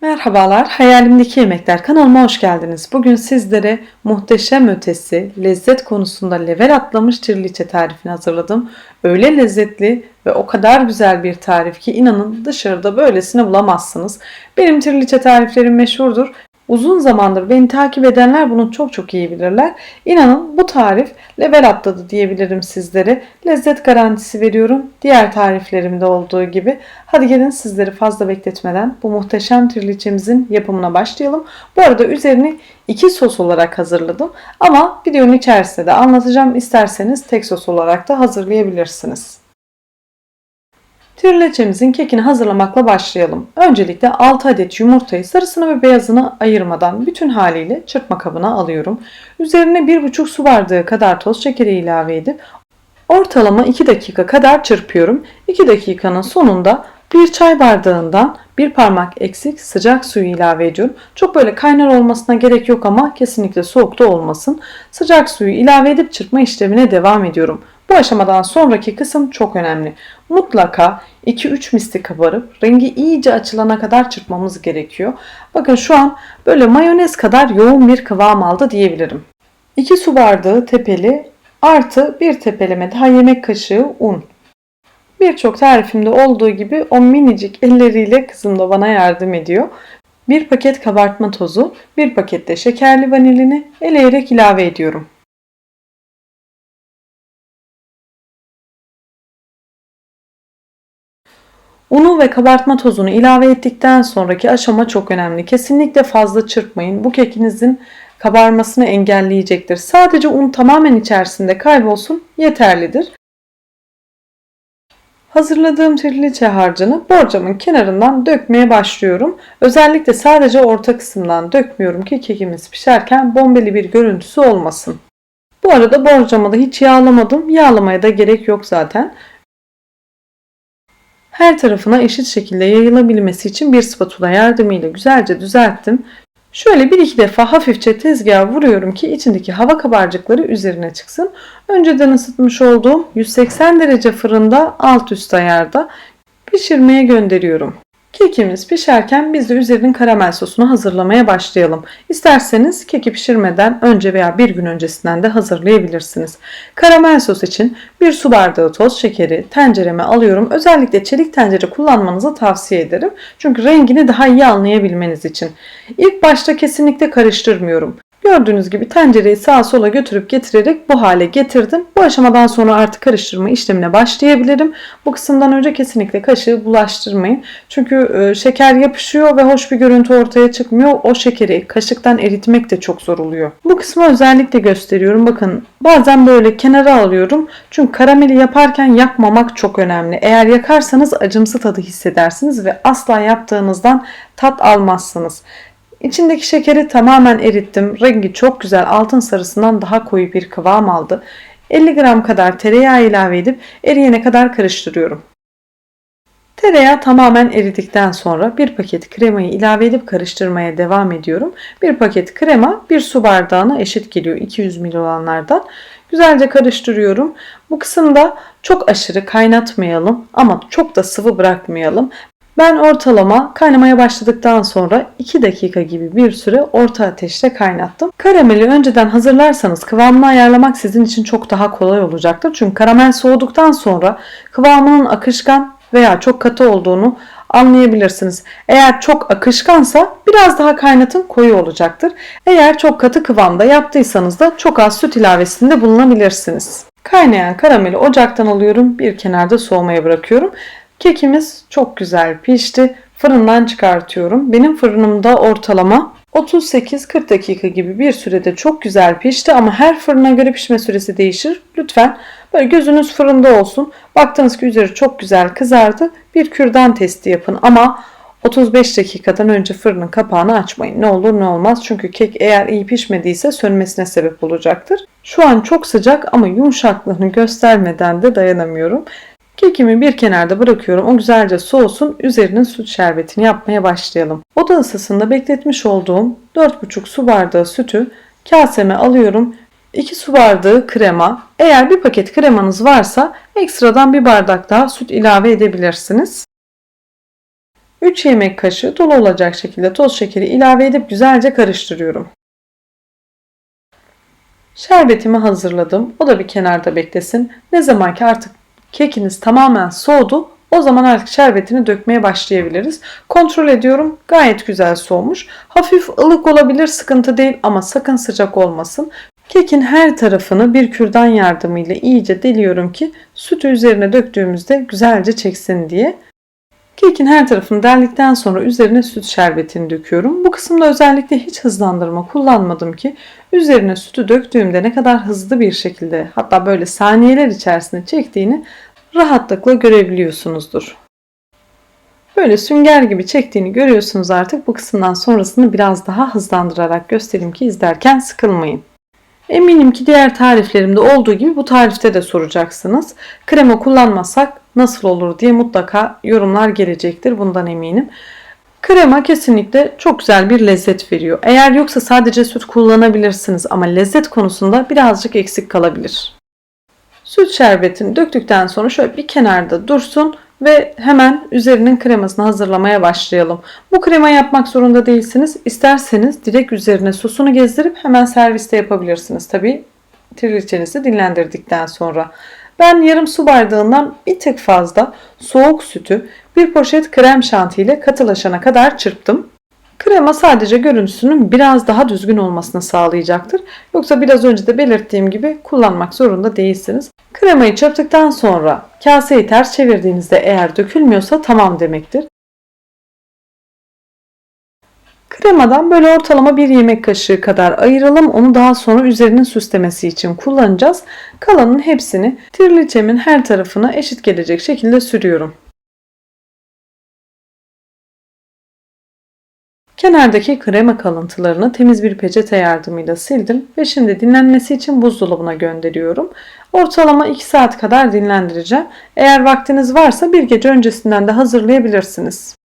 Merhabalar, Hayalimdeki Yemekler kanalıma hoş geldiniz. Bugün sizlere muhteşem ötesi, lezzet konusunda level atlamış triliçe tarifini hazırladım. Öyle lezzetli ve o kadar güzel bir tarif ki inanın dışarıda böylesini bulamazsınız. Benim triliçe tariflerim meşhurdur. Uzun zamandır beni takip edenler bunu çok çok iyi bilirler. İnanın bu tarif level atladı diyebilirim sizlere. Lezzet garantisi veriyorum. Diğer tariflerimde olduğu gibi. Hadi gelin sizleri fazla bekletmeden bu muhteşem triliçemizin yapımına başlayalım. Bu arada üzerini iki sos olarak hazırladım. Ama videonun içerisinde de anlatacağım. İsterseniz tek sos olarak da hazırlayabilirsiniz. Trileçemizin kekini hazırlamakla başlayalım. Öncelikle 6 adet yumurtayı sarısını ve beyazını ayırmadan bütün haliyle çırpma kabına alıyorum. Üzerine 1,5 su bardağı kadar toz şekeri ilave edip ortalama 2 dakika kadar çırpıyorum. 2 dakikanın sonunda bir çay bardağından bir parmak eksik sıcak suyu ilave ediyorum. Çok böyle kaynar olmasına gerek yok ama kesinlikle soğuk da olmasın. Sıcak suyu ilave edip çırpma işlemine devam ediyorum. Bu aşamadan sonraki kısım çok önemli. Mutlaka 2-3 misli kabarıp rengi iyice açılana kadar çırpmamız gerekiyor. Bakın şu an böyle mayonez kadar yoğun bir kıvam aldı diyebilirim. 2 su bardağı tepeli artı bir tepeleme daha yemek kaşığı un. Birçok tarifimde olduğu gibi o minicik elleriyle kızım da bana yardım ediyor. Bir paket kabartma tozu, bir paket de şekerli vanilini eleyerek ilave ediyorum. Unu ve kabartma tozunu ilave ettikten sonraki aşama çok önemli. Kesinlikle fazla çırpmayın. Bu kekinizin kabarmasını engelleyecektir. Sadece un tamamen içerisinde kaybolsun yeterlidir. Hazırladığım triliçe harcını borcamın kenarından dökmeye başlıyorum. Özellikle sadece orta kısımdan dökmüyorum ki kekimiz pişerken bombeli bir görüntüsü olmasın. Bu arada borcamı da hiç yağlamadım. Yağlamaya da gerek yok zaten her tarafına eşit şekilde yayılabilmesi için bir spatula yardımıyla güzelce düzelttim. Şöyle bir iki defa hafifçe tezgaha vuruyorum ki içindeki hava kabarcıkları üzerine çıksın. Önceden ısıtmış olduğum 180 derece fırında alt üst ayarda pişirmeye gönderiyorum. Kekimiz pişerken biz de üzerinin karamel sosunu hazırlamaya başlayalım. İsterseniz keki pişirmeden önce veya bir gün öncesinden de hazırlayabilirsiniz. Karamel sos için bir su bardağı toz şekeri tencereme alıyorum. Özellikle çelik tencere kullanmanızı tavsiye ederim. Çünkü rengini daha iyi anlayabilmeniz için. İlk başta kesinlikle karıştırmıyorum. Gördüğünüz gibi tencereyi sağa sola götürüp getirerek bu hale getirdim. Bu aşamadan sonra artık karıştırma işlemine başlayabilirim. Bu kısımdan önce kesinlikle kaşığı bulaştırmayın. Çünkü e, şeker yapışıyor ve hoş bir görüntü ortaya çıkmıyor. O şekeri kaşıktan eritmek de çok zor oluyor. Bu kısmı özellikle gösteriyorum. Bakın bazen böyle kenara alıyorum. Çünkü karameli yaparken yakmamak çok önemli. Eğer yakarsanız acımsı tadı hissedersiniz ve asla yaptığınızdan tat almazsınız. İçindeki şekeri tamamen erittim. Rengi çok güzel altın sarısından daha koyu bir kıvam aldı. 50 gram kadar tereyağı ilave edip eriyene kadar karıştırıyorum. Tereyağı tamamen eridikten sonra bir paket kremayı ilave edip karıştırmaya devam ediyorum. Bir paket krema bir su bardağına eşit geliyor 200 ml olanlardan. Güzelce karıştırıyorum. Bu kısımda çok aşırı kaynatmayalım ama çok da sıvı bırakmayalım. Ben ortalama kaynamaya başladıktan sonra 2 dakika gibi bir süre orta ateşte kaynattım. Karameli önceden hazırlarsanız kıvamını ayarlamak sizin için çok daha kolay olacaktır. Çünkü karamel soğuduktan sonra kıvamının akışkan veya çok katı olduğunu anlayabilirsiniz. Eğer çok akışkansa biraz daha kaynatın koyu olacaktır. Eğer çok katı kıvamda yaptıysanız da çok az süt ilavesinde bulunabilirsiniz. Kaynayan karameli ocaktan alıyorum. Bir kenarda soğumaya bırakıyorum. Kekimiz çok güzel pişti. Fırından çıkartıyorum. Benim fırınımda ortalama 38-40 dakika gibi bir sürede çok güzel pişti ama her fırına göre pişme süresi değişir. Lütfen böyle gözünüz fırında olsun. Baktınız ki üzeri çok güzel kızardı. Bir kürdan testi yapın ama 35 dakikadan önce fırının kapağını açmayın. Ne olur ne olmaz. Çünkü kek eğer iyi pişmediyse sönmesine sebep olacaktır. Şu an çok sıcak ama yumuşaklığını göstermeden de dayanamıyorum. Kekimi bir kenarda bırakıyorum. O güzelce soğusun. Üzerinin süt şerbetini yapmaya başlayalım. Oda ısısında bekletmiş olduğum 4,5 su bardağı sütü kaseme alıyorum. 2 su bardağı krema. Eğer bir paket kremanız varsa ekstradan bir bardak daha süt ilave edebilirsiniz. 3 yemek kaşığı dolu olacak şekilde toz şekeri ilave edip güzelce karıştırıyorum. Şerbetimi hazırladım. O da bir kenarda beklesin. Ne zaman ki artık kekiniz tamamen soğudu o zaman artık şerbetini dökmeye başlayabiliriz. Kontrol ediyorum. Gayet güzel soğumuş. Hafif ılık olabilir sıkıntı değil ama sakın sıcak olmasın. Kekin her tarafını bir kürdan yardımıyla iyice deliyorum ki sütü üzerine döktüğümüzde güzelce çeksin diye. Kekin her tarafını deldikten sonra üzerine süt şerbetini döküyorum. Bu kısımda özellikle hiç hızlandırma kullanmadım ki üzerine sütü döktüğümde ne kadar hızlı bir şekilde hatta böyle saniyeler içerisinde çektiğini rahatlıkla görebiliyorsunuzdur. Böyle sünger gibi çektiğini görüyorsunuz artık. Bu kısımdan sonrasını biraz daha hızlandırarak göstereyim ki izlerken sıkılmayın. Eminim ki diğer tariflerimde olduğu gibi bu tarifte de soracaksınız. Krema kullanmasak nasıl olur diye mutlaka yorumlar gelecektir. Bundan eminim. Krema kesinlikle çok güzel bir lezzet veriyor. Eğer yoksa sadece süt kullanabilirsiniz ama lezzet konusunda birazcık eksik kalabilir. Süt şerbetini döktükten sonra şöyle bir kenarda dursun ve hemen üzerinin kremasını hazırlamaya başlayalım. Bu krema yapmak zorunda değilsiniz. İsterseniz direkt üzerine sosunu gezdirip hemen serviste yapabilirsiniz. Tabi trileçenizi dinlendirdikten sonra. Ben yarım su bardağından bir tık fazla soğuk sütü bir poşet krem şanti ile katılaşana kadar çırptım. Krema sadece görüntüsünün biraz daha düzgün olmasını sağlayacaktır. Yoksa biraz önce de belirttiğim gibi kullanmak zorunda değilsiniz. Kremayı çırptıktan sonra kaseyi ters çevirdiğinizde eğer dökülmüyorsa tamam demektir. Kremadan böyle ortalama bir yemek kaşığı kadar ayıralım. Onu daha sonra üzerinin süslemesi için kullanacağız. Kalanın hepsini tirliçemin her tarafına eşit gelecek şekilde sürüyorum. Kenardaki krema kalıntılarını temiz bir peçete yardımıyla sildim ve şimdi dinlenmesi için buzdolabına gönderiyorum. Ortalama 2 saat kadar dinlendireceğim. Eğer vaktiniz varsa bir gece öncesinden de hazırlayabilirsiniz.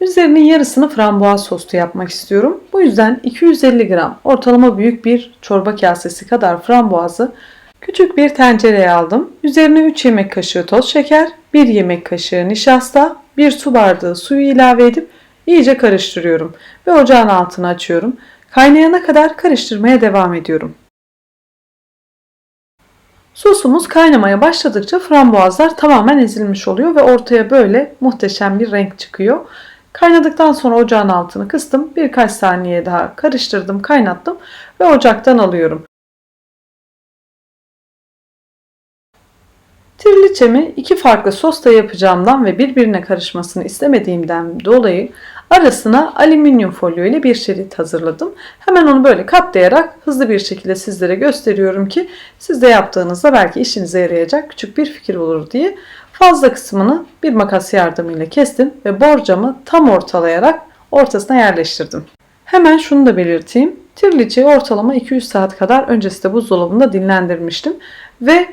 Üzerinin yarısını frambuaz soslu yapmak istiyorum. Bu yüzden 250 gram ortalama büyük bir çorba kasesi kadar frambuazı küçük bir tencereye aldım. Üzerine 3 yemek kaşığı toz şeker, 1 yemek kaşığı nişasta, 1 su bardağı suyu ilave edip İyice karıştırıyorum ve ocağın altını açıyorum. Kaynayana kadar karıştırmaya devam ediyorum. Sosumuz kaynamaya başladıkça frambuazlar tamamen ezilmiş oluyor ve ortaya böyle muhteşem bir renk çıkıyor. Kaynadıktan sonra ocağın altını kıstım. Birkaç saniye daha karıştırdım, kaynattım ve ocaktan alıyorum. Tirliçemi iki farklı sosta yapacağımdan ve birbirine karışmasını istemediğimden dolayı Arasına alüminyum folyo ile bir şerit hazırladım. Hemen onu böyle katlayarak hızlı bir şekilde sizlere gösteriyorum ki siz de yaptığınızda belki işinize yarayacak küçük bir fikir olur diye. Fazla kısmını bir makas yardımıyla kestim ve borcamı tam ortalayarak ortasına yerleştirdim. Hemen şunu da belirteyim. Tirliçi ortalama 200 saat kadar öncesinde buzdolabında dinlendirmiştim ve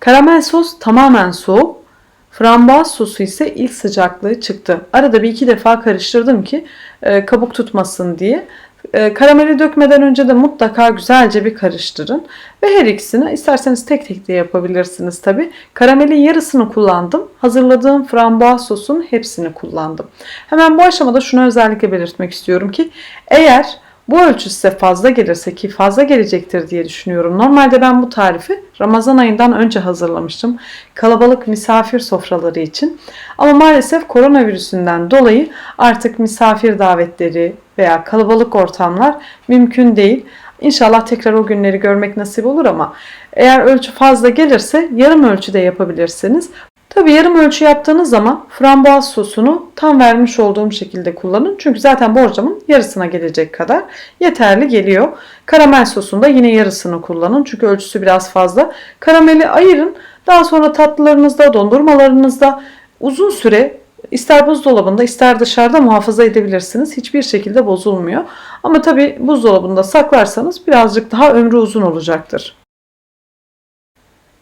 karamel sos tamamen soğuk Frambuaz sosu ise ilk sıcaklığı çıktı. Arada bir iki defa karıştırdım ki e, kabuk tutmasın diye. E, karameli dökmeden önce de mutlaka güzelce bir karıştırın. Ve her ikisini isterseniz tek tek de yapabilirsiniz tabi. Karamelin yarısını kullandım. Hazırladığım frambuaz sosun hepsini kullandım. Hemen bu aşamada şunu özellikle belirtmek istiyorum ki eğer bu ölçü size fazla gelirse ki fazla gelecektir diye düşünüyorum. Normalde ben bu tarifi Ramazan ayından önce hazırlamıştım. Kalabalık misafir sofraları için. Ama maalesef koronavirüsünden dolayı artık misafir davetleri veya kalabalık ortamlar mümkün değil. İnşallah tekrar o günleri görmek nasip olur ama eğer ölçü fazla gelirse yarım ölçüde yapabilirsiniz. Tabi yarım ölçü yaptığınız zaman frambuaz sosunu tam vermiş olduğum şekilde kullanın. Çünkü zaten borcamın yarısına gelecek kadar yeterli geliyor. Karamel sosunda yine yarısını kullanın. Çünkü ölçüsü biraz fazla. Karameli ayırın. Daha sonra tatlılarınızda, dondurmalarınızda uzun süre ister buzdolabında ister dışarıda muhafaza edebilirsiniz. Hiçbir şekilde bozulmuyor. Ama tabi buzdolabında saklarsanız birazcık daha ömrü uzun olacaktır.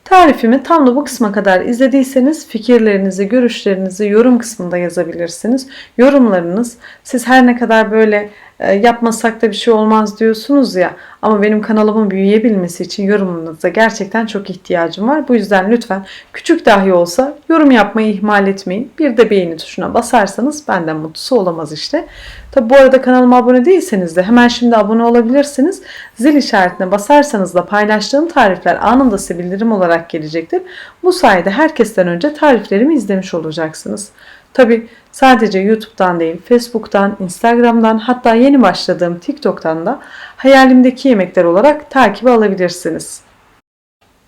Tarifimi tam da bu kısma kadar izlediyseniz fikirlerinizi, görüşlerinizi yorum kısmında yazabilirsiniz. Yorumlarınız siz her ne kadar böyle yapmasak da bir şey olmaz diyorsunuz ya. Ama benim kanalımın büyüyebilmesi için yorumunuza gerçekten çok ihtiyacım var. Bu yüzden lütfen küçük dahi olsa yorum yapmayı ihmal etmeyin. Bir de beğeni tuşuna basarsanız benden mutlusu olamaz işte. Tabi bu arada kanalıma abone değilseniz de hemen şimdi abone olabilirsiniz. Zil işaretine basarsanız da paylaştığım tarifler anında size bildirim olarak gelecektir. Bu sayede herkesten önce tariflerimi izlemiş olacaksınız. Tabi sadece YouTube'dan değil, Facebook'tan, Instagram'dan hatta yeni başladığım TikTok'tan da hayalimdeki yemekler olarak takibi alabilirsiniz.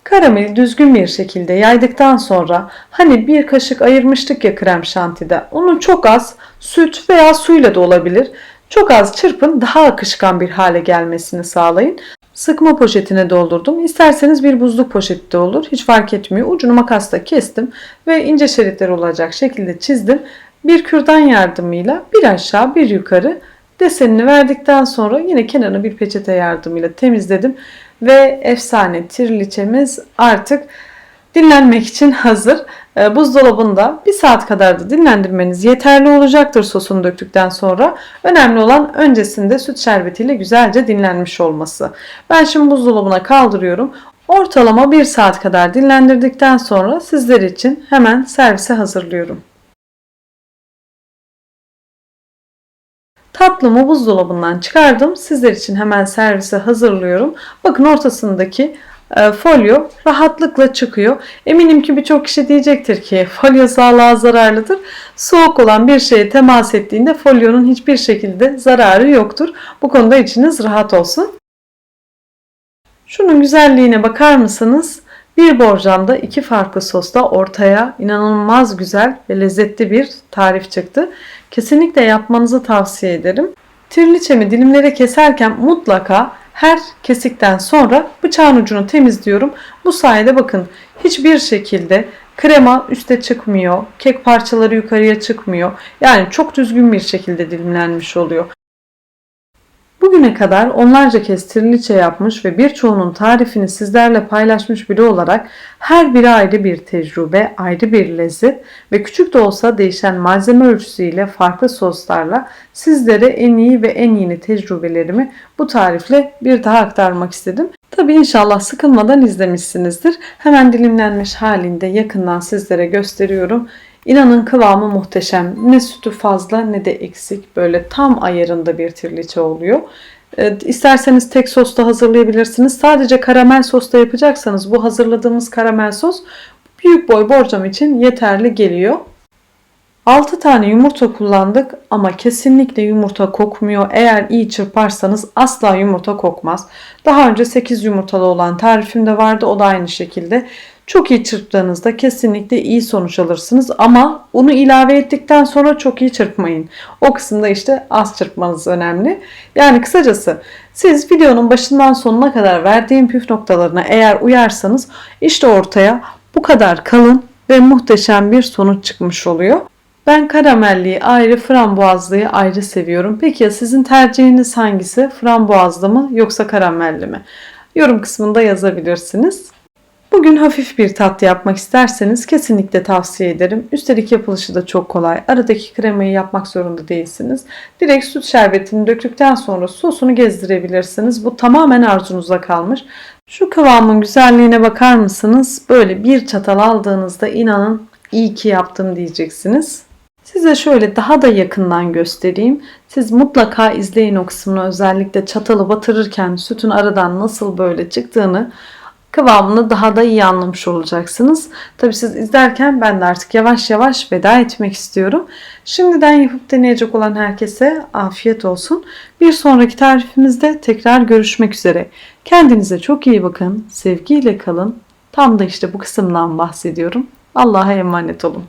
Karameli düzgün bir şekilde yaydıktan sonra hani bir kaşık ayırmıştık ya krem şantide. Onu çok az süt veya suyla da olabilir. Çok az çırpın daha akışkan bir hale gelmesini sağlayın. Sıkma poşetine doldurdum. İsterseniz bir buzluk poşeti de olur. Hiç fark etmiyor. Ucunu makasla kestim ve ince şeritler olacak şekilde çizdim. Bir kürdan yardımıyla bir aşağı bir yukarı desenini verdikten sonra yine kenarını bir peçete yardımıyla temizledim. Ve efsane tirliçemiz artık dinlenmek için hazır. Ee, Buzdolabında bir saat kadar da dinlendirmeniz yeterli olacaktır sosunu döktükten sonra. Önemli olan öncesinde süt şerbetiyle güzelce dinlenmiş olması. Ben şimdi buzdolabına kaldırıyorum. Ortalama bir saat kadar dinlendirdikten sonra sizler için hemen servise hazırlıyorum. Tatlımı buzdolabından çıkardım. Sizler için hemen servise hazırlıyorum. Bakın ortasındaki folyo rahatlıkla çıkıyor. Eminim ki birçok kişi diyecektir ki folyo sağlığa zararlıdır. Soğuk olan bir şeye temas ettiğinde folyonun hiçbir şekilde zararı yoktur. Bu konuda içiniz rahat olsun. Şunun güzelliğine bakar mısınız? Bir borcamda iki farklı sosla ortaya inanılmaz güzel ve lezzetli bir tarif çıktı. Kesinlikle yapmanızı tavsiye ederim. Tirliçemi dilimlere keserken mutlaka her kesikten sonra bıçağın ucunu temizliyorum. Bu sayede bakın hiçbir şekilde krema üste çıkmıyor. Kek parçaları yukarıya çıkmıyor. Yani çok düzgün bir şekilde dilimlenmiş oluyor. Bugüne kadar onlarca kez triliçe yapmış ve birçoğunun tarifini sizlerle paylaşmış biri olarak her biri ayrı bir tecrübe, ayrı bir lezzet ve küçük de olsa değişen malzeme ölçüsüyle farklı soslarla sizlere en iyi ve en yeni tecrübelerimi bu tarifle bir daha aktarmak istedim. Tabi inşallah sıkılmadan izlemişsinizdir. Hemen dilimlenmiş halinde yakından sizlere gösteriyorum. İnanın kıvamı muhteşem. Ne sütü fazla ne de eksik. Böyle tam ayarında bir tirliçe oluyor. Ee, isterseniz tek sosta hazırlayabilirsiniz. Sadece karamel sosta yapacaksanız bu hazırladığımız karamel sos büyük boy borcam için yeterli geliyor. 6 tane yumurta kullandık ama kesinlikle yumurta kokmuyor. Eğer iyi çırparsanız asla yumurta kokmaz. Daha önce 8 yumurtalı olan tarifimde vardı. O da aynı şekilde. Çok iyi çırptığınızda kesinlikle iyi sonuç alırsınız ama unu ilave ettikten sonra çok iyi çırpmayın. O kısımda işte az çırpmanız önemli. Yani kısacası siz videonun başından sonuna kadar verdiğim püf noktalarına eğer uyarsanız işte ortaya bu kadar kalın ve muhteşem bir sonuç çıkmış oluyor. Ben karamelliyi ayrı, frambuazlıyı ayrı seviyorum. Peki ya sizin tercihiniz hangisi? Frambuazlı mı yoksa karamelli mi? Yorum kısmında yazabilirsiniz. Bugün hafif bir tatlı yapmak isterseniz kesinlikle tavsiye ederim. Üstelik yapılışı da çok kolay. Aradaki kremayı yapmak zorunda değilsiniz. Direkt süt şerbetini döktükten sonra sosunu gezdirebilirsiniz. Bu tamamen arzunuza kalmış. Şu kıvamın güzelliğine bakar mısınız? Böyle bir çatal aldığınızda inanın iyi ki yaptım diyeceksiniz. Size şöyle daha da yakından göstereyim. Siz mutlaka izleyin o kısmını özellikle çatalı batırırken sütün aradan nasıl böyle çıktığını kıvamını daha da iyi anlamış olacaksınız. Tabi siz izlerken ben de artık yavaş yavaş veda etmek istiyorum. Şimdiden yapıp deneyecek olan herkese afiyet olsun. Bir sonraki tarifimizde tekrar görüşmek üzere. Kendinize çok iyi bakın. Sevgiyle kalın. Tam da işte bu kısımdan bahsediyorum. Allah'a emanet olun.